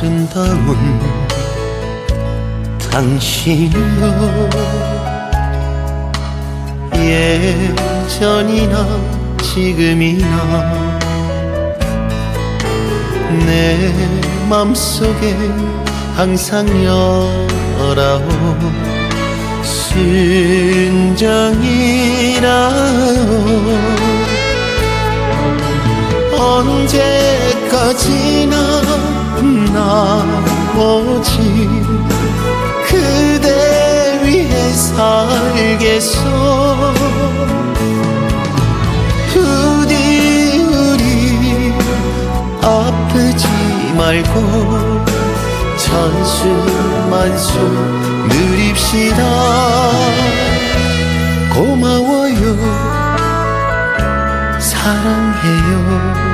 아름다운 당신이여 예전이나 지금이나 내 맘속에 항상 열아오 순정이라 언제까지 나 나오지 그대 위해 살겠소. 부디 우리 아프지 말고 천수 만수 누립시다. 고마워요. 사랑해요